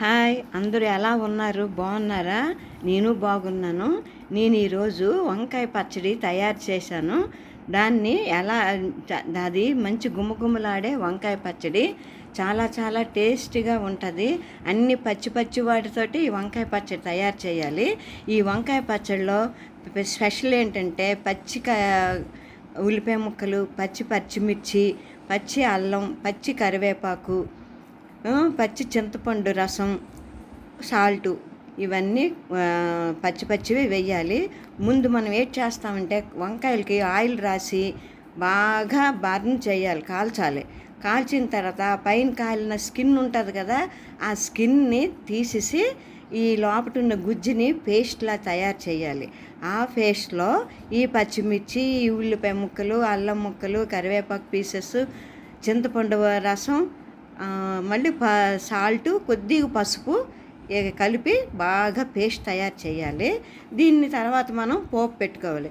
Hi అందరూ ఎలా ఉన్నారు? బాగున్నారా? నేను బాగున్నాను. నేను ఈరోజు వంకాయ పచ్చడి తయారు చేశాను. దాన్ని ఎలా అది మంచి గుమగుమలాడే వంకాయ పచ్చడి. చాలా చాలా టేస్టీగా ఉంటుంది. అన్ని పచ్చి పచ్చి వాటితోటి ఈ వంకాయ పచ్చడి తయారు చేయాలి. ఈ వంకాయ పచ్చడిలో స్పెషల్ ఏంటంటే పచ్చి క- ఉల్లిపాయ ముక్కలు పచ్చి పచ్చిమిర్చి పచ్చి అల్లం పచ్చి కరివేపాకు పచ్చి చింతపండు రసం సాల్టు ఇవన్నీ పచ్చి పచ్చివి వేయాలి. ముందు మనం ఏం చేస్తామంటే వంకాయలకి ఆయిల్ రాసి బాగా బర్న్ చేయాలి కాల్చాలి. కాల్చిన తర్వాత పైన కాలిన స్కిన్ ఉంటుంది కదా ఆ స్కిన్ని తీసేసి ఈ లోపల ఉన్న గుజ్జుని పేస్ట్లా తయారు చేయాలి. ఆ పేస్ట్లో ఈ పచ్చిమిర్చి ఈ ఉల్లిపాయ ముక్కలు అల్లం ముక్కలు కరివేపాకు పీసెస్ చింతపండు రసం మళ్ళీ ప సాల్టు కొద్దిగా పసుపు ఇక కలిపి బాగా పేస్ట్ తయారు చేయాలి. దీన్ని తర్వాత మనం పోపు పెట్టుకోవాలి.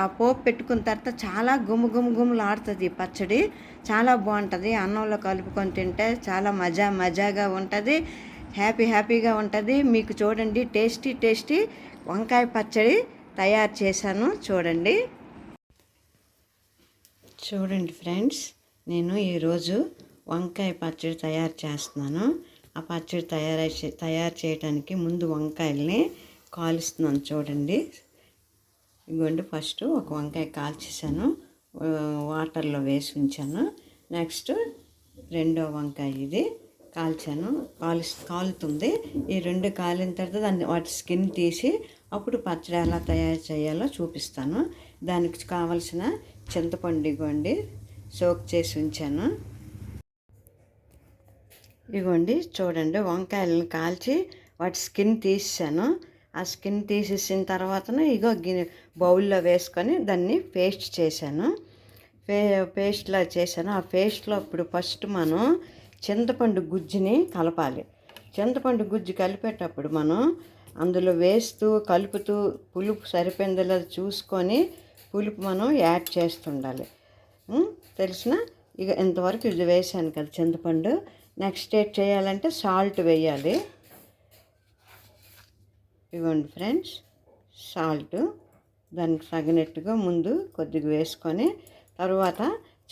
ఆ పోపు పెట్టుకున్న తర్వాత చాలా గుమ్మ గుమ్మ గుమ్మలు ఆడుతుంది పచ్చడి. చాలా బాగుంటుంది. అన్నంలో కలుపుకొని తింటే చాలా మజా మజాగా ఉంటుంది. హ్యాపీ హ్యాపీగా ఉంటుంది. మీకు చూడండి టేస్టీ టేస్టీ వంకాయ పచ్చడి తయారు చేశాను చూడండి. చూడండి ఫ్రెండ్స్ నేను ఈరోజు వంకాయ పచ్చడి తయారు చేస్తున్నాను. ఆ పచ్చడి తయారు తయారు చేయడానికి ముందు వంకాయల్ని కాలుస్తున్నాను చూడండి. ఇదిగోండి ఫస్ట్ ఒక వంకాయ కాల్చేసాను వాటర్లో వేసి ఉంచాను. నెక్స్ట్ రెండో వంకాయ ఇది కాల్చాను. కాలు కాలుతుంది. ఈ రెండు కాలిన తర్వాత దాన్ని వాటి స్కిన్ తీసి అప్పుడు పచ్చడి ఎలా తయారు చేయాలో చూపిస్తాను. దానికి కావలసిన చింతపండు ఇగోండి సోక్ చేసి ఉంచాను. ఇగోండి చూడండి వంకాయలను కాల్చి వాటి స్కిన్ తీసాను ఆ స్కిన్ తీసేసిన తర్వాత ఇగో గిన్నె బౌల్లో వేసుకొని దాన్ని పేస్ట్ చేశాను. పే పేస్ట్లా చేశాను. ఆ పేస్ట్లో ఇప్పుడు ఫస్ట్ మనం చింతపండు గుజ్జుని కలపాలి. చింతపండు గుజ్జు కలిపేటప్పుడు మనం అందులో వేస్తూ కలుపుతూ పులుపు సరిపోయిందో చూసుకొని పులుపు మనం యాడ్ చేస్తుండాలి. తెలిసిన? ఇక ఇంతవరకు ఇది వేసాను కదా చింతపండు. నెక్స్ట్ ఏం చేయాలంటే సాల్ట్ వేయాలి. ఇవ్వండి ఫ్రెండ్స్ సాల్ట్. దానికి తగినట్టుగా ముందు కొద్దిగా వేసుకొని తర్వాత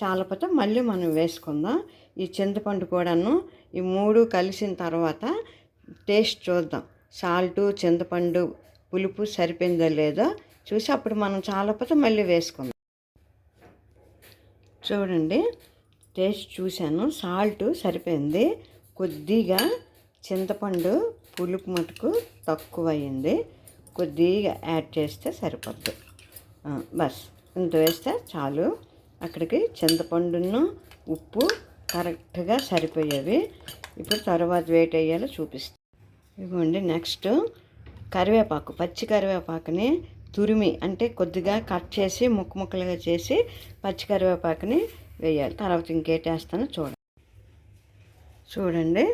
చాలపత మళ్ళీ మనం వేసుకుందాం. ఈ చింతపండు కూడాను ఈ మూడు కలిసిన తర్వాత టేస్ట్ చూద్దాం. సాల్టు చింతపండు పులుపు సరిపోయిందో లేదో చూసి అప్పుడు మనం చాలపత మళ్ళీ వేసుకుందాం. చూడండి టేస్ట్ చూశాను సాల్ట్ సరిపోయింది. కొద్దిగా చింతపండు పులుపు మటుకు తక్కువ అయింది కొద్దిగా యాడ్ చేస్తే సరిపోద్ది. బస్. ఇంత వేస్తే చాలు. అక్కడికి చింతపండును ఉప్పు కరెక్ట్గా సరిపోయేవి. ఇప్పుడు తర్వాత వెయిట్ అయ్యేలా చూపిస్తాను ఇదిగోండి నెక్స్ట్ కరివేపాకు పచ్చి కరివేపాకుని తురిమి అంటే కొద్దిగా కట్ చేసి ముక్క ముక్కలుగా చేసి పచ్చి కరివేపాకుని వేయాలి. తర్వాత ఇంకేటేస్తానో చూడండి చూడండి.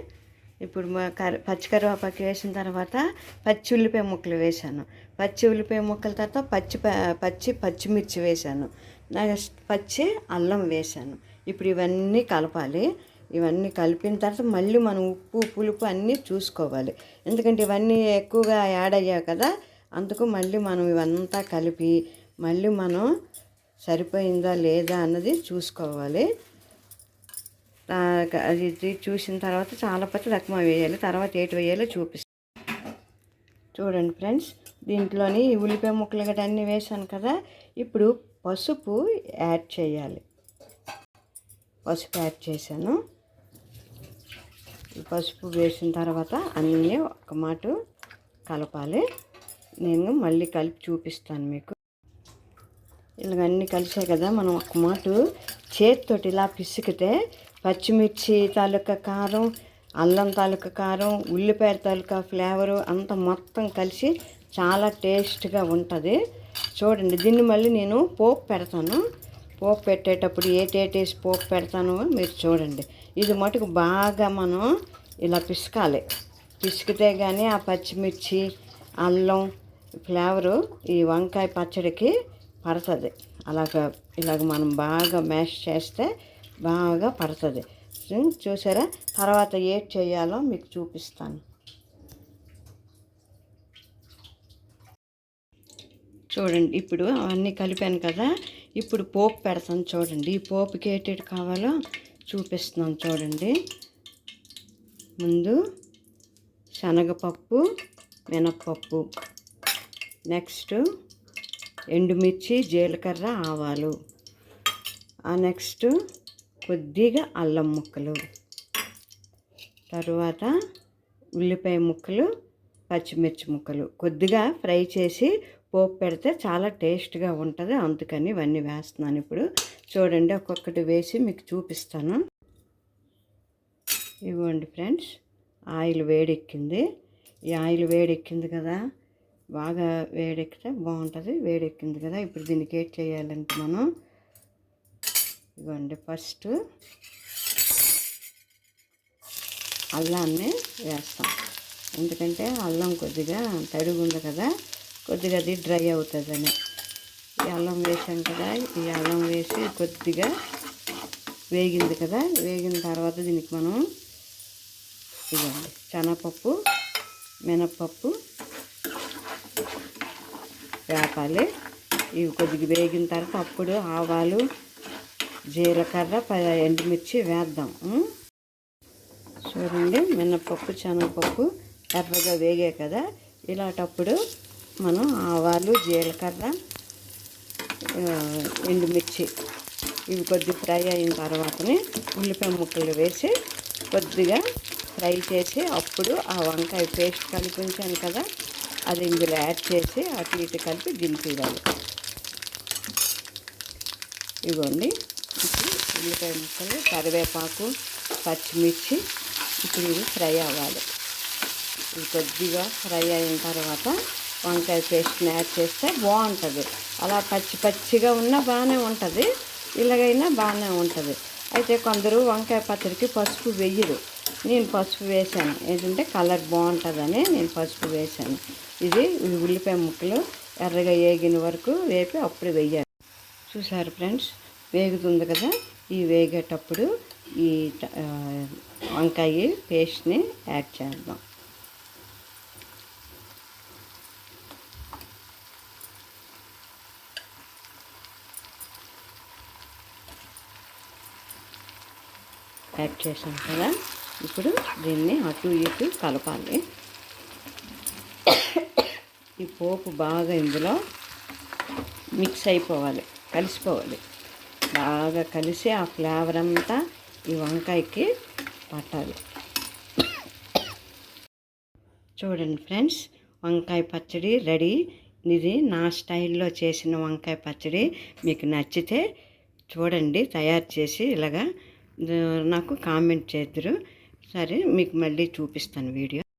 ఇప్పుడు మా కరి పచ్చి వేసిన తర్వాత పచ్చి ఉల్లిపాయ ముక్కలు వేసాను పచ్చి ఉల్లిపాయ ముక్కల తర్వాత పచ్చి పచ్చి పచ్చిమిర్చి వేసాను పచ్చి అల్లం వేసాను ఇప్పుడు ఇవన్నీ కలపాలి. ఇవన్నీ కలిపిన తర్వాత మళ్ళీ మనం ఉప్పు పులుపు అన్నీ చూసుకోవాలి. ఎందుకంటే ఇవన్నీ ఎక్కువగా యాడ్ అయ్యాయి కదా అందుకు మళ్ళీ మనం ఇవంతా కలిపి మళ్ళీ మనం సరిపోయిందా లేదా అన్నది చూసుకోవాలి. అది ఇది చూసిన తర్వాత చాలా పచ్చి రకమ వేయాలి. తర్వాత ఏటి వేయాలో చూపిస్తాను చూడండి ఫ్రెండ్స్ దీంట్లోని ఉల్లిపాయ ముక్కలు గట్రా అన్నీ వేసాను కదా ఇప్పుడు పసుపు యాడ్ చేయాలి. పసుపు యాడ్ చేశాను. పసుపు వేసిన తర్వాత అన్నీ ఒక మాట కలపాలి. నేను మళ్ళీ కలిపి చూపిస్తాను మీకు. ఇలాగ అన్నీ కలిసాయి కదా మనం ఒక మాట చేతితోటి ఇలా పిసికితే పచ్చిమిర్చి తాలూకా కారం అల్లం తాలూకా కారం ఉల్లిపాయ తాలూకా ఫ్లేవరు అంతా మొత్తం కలిసి చాలా టేస్ట్గా ఉంటుంది. చూడండి దీన్ని మళ్ళీ నేను పోపు పెడతాను. పోపు పెట్టేటప్పుడు ఏటేటేసి పోపు పెడతానో మీరు చూడండి. ఇది మటుకు బాగా మనం ఇలా పిసకాలి. పిసికితే కానీ ఆ పచ్చిమిర్చి అల్లం ఫ్లేవరు ఈ వంకాయ పచ్చడికి పడుతుంది. అలాగ ఇలాగ మనం బాగా మ్యాష్ చేస్తే బాగా పడుతుంది. చూసారా? తర్వాత ఏం చేయాలో మీకు చూపిస్తాను. చూడండి ఇప్పుడు అవన్నీ కలిపాను కదా. ఇప్పుడు పోపు పెడతాను చూడండి. ఈ పోపుకి ఏటేటి కావాలో చూపిస్తున్నాను చూడండి. ముందు శనగపప్పు మినప్పప్పు. నెక్స్ట్ ఎండుమిర్చి జీలకర్ర ఆవాలు. ఆ నెక్స్ట్ కొద్దిగా అల్లం ముక్కలు. తరువాత ఉల్లిపాయ ముక్కలు పచ్చిమిర్చి ముక్కలు. కొద్దిగా ఫ్రై చేసి పోపు పెడితే చాలా టేస్ట్గా ఉంటుంది. అందుకని ఇవన్నీ వేస్తున్నాను ఇప్పుడు. చూడండి ఒక్కొక్కటి వేసి మీకు చూపిస్తాను. ఇవ్వండి ఫ్రెండ్స్ ఆయిల్ వేడెక్కింది. ఈ ఆయిల్ వేడెక్కింది కదా బాగా వేడెక్కితే బాగుంటుంది. వేడెక్కింది కదా ఇప్పుడు దీనికి ఏం చేయాలంటే మనం ఇవ్వండి ఫస్ట్ అల్లాన్ని వేస్తాం. ఎందుకంటే అల్లం కొద్దిగా తడుగు ఉంది కదా కొద్దిగా అది డ్రై అవుతుందని. ఈ అల్లం వేసాం కదా ఈ అల్లం వేసి కొద్దిగా వేగింది కదా వేగిన తర్వాత దీనికి మనం ఇవ్వండి. శనగపప్పు మినప్పప్పు వేపాలి. ఇవి కొద్దిగా వేగిన తర్వాత అప్పుడు ఆవాలు జీలకర్ర ఎండుమిర్చి వేద్దాం. చూడండి మినప్పప్పు శనగపప్పు ఎర్రగా వేగే కదా. ఇలాంటప్పుడు మనం ఆవాలు జీలకర్ర ఎండుమిర్చి ఇవి కొద్దిగా ఫ్రై అయిన తర్వాతనే ఉల్లిపాయ ముక్కలు వేసి కొద్దిగా ఫ్రై చేసి అప్పుడు ఆ వంకాయ పేస్ట్ కలిపించాను కదా. అది ఇందులో యాడ్ చేసి అటు ఇటు కలిపి దింపివ్వాలి ఇవ్వండి ఇప్పుడు ఉల్లిపాయ ముక్కలు కరివేపాకు పచ్చిమిర్చి ఇప్పుడు ఇవి ఫ్రై అవ్వాలి. ఇవి కొద్దిగా ఫ్రై అయిన తర్వాత వంకాయ పేస్ట్ని యాడ్ చేస్తే బాగుంటుంది. అలా పచ్చి పచ్చిగా ఉన్నా బాగానే ఉంటుంది. ఇలాగైనా బాగానే ఉంటుంది. అయితే కొందరు వంకాయ పచ్చడికి పసుపు వెయ్యరు నేను పసుపు వేశాను. ఏంటంటే కలర్ బాగుంటుందని నేను పసుపు వేశాను. ఇది ఉల్లిపాయ ముక్కలు ఎర్రగా వేగిన వరకు వేపి అప్పుడు వేయాలి. చూసారు ఫ్రెండ్స్? వేగుతుంది కదా? ఈ వేగేటప్పుడు ఈ వంకాయ పేస్ట్ని యాడ్ చేద్దాం. యాడ్ చేసాం కదా? ఇప్పుడు దీన్ని అటు ఇటు కలపాలి. ఈ పోపు బాగా ఇందులో మిక్స్ అయిపోవాలి కలిసిపోవాలి. బాగా కలిసి ఆ ఫ్లేవర్ అంతా ఈ వంకాయకి పట్టాలి. చూడండి ఫ్రెండ్స్ వంకాయ పచ్చడి రెడీ. ఇది నా స్టైల్లో చేసిన వంకాయ పచ్చడి. మీకు నచ్చితే చూడండి తయారు చేసి ఇలాగా నాకు కామెంట్ చేద్దరు. సరే మీకు మళ్ళీ చూపిస్తాను వీడియో.